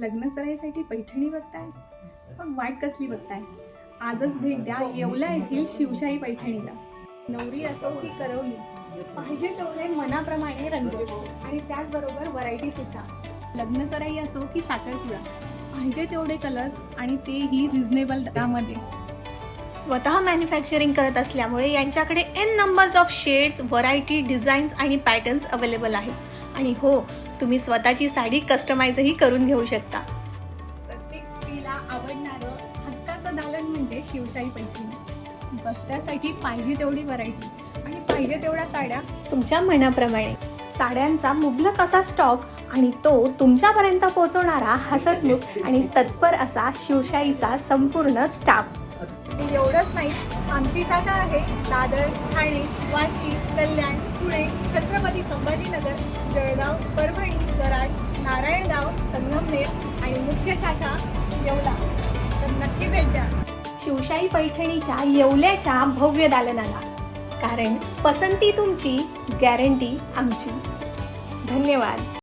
लग्न सराईसाठी पैठणी बघताय? मग वाट कसली बघताय? आजच भेट द्या येवला येथील शिवशाही पैठणीला. नवरी असो की करवली पाहिजे तेवढे मनाप्रमाणे रंग आणि त्याचबरोबर व्हरायटी सुद्धा. लग्न सराई असो की साखरपुडा पाहिजे तेवढे कलर्स आणि तेही रिझनेबल दरामध्ये स्वतः मॅन्युफॅक्चरिंग करत असल्यामुळे यांच्याकडे n numbers of shades variety designs आणि पॅटर्न्स अवेलेबल आहेत. आणि हो तुम्ही स्वतःची साडी कस्टमाइजही करून घेऊ शकता. प्रत्येक स्त्रीला आवडणारं हक्काचं दालन म्हणजे शिवशाही पैठणी. बस्त्यासाठी पाहिजे तेवढी व्हरायटी आणि पाहिजे तेवढ्या साड्या तुमच्या मनाप्रमाणे. साड्यांचा मुबलक असा स्टॉक आणि तो तुमच्यापर्यंत पोहोचवणारा हसतमुख आणि तत्पर असा शिवशाहीचा संपूर्ण स्टाफ एवढंच नाही आमची शाखा आहे दादर ठाणे वाशी कल्याण. पुणे छत्रपती संभाजीनगर जळगाव परभणी कराड नारायणगाव संगमनेर आणि मुख्य शाखा येवला. तर नक्की भेट द्या. शिवशाही पैठणीच्या येवल्याच्या भव्य दालनाला. कारण पसंती तुमची गॅरंटी आमची. धन्यवाद.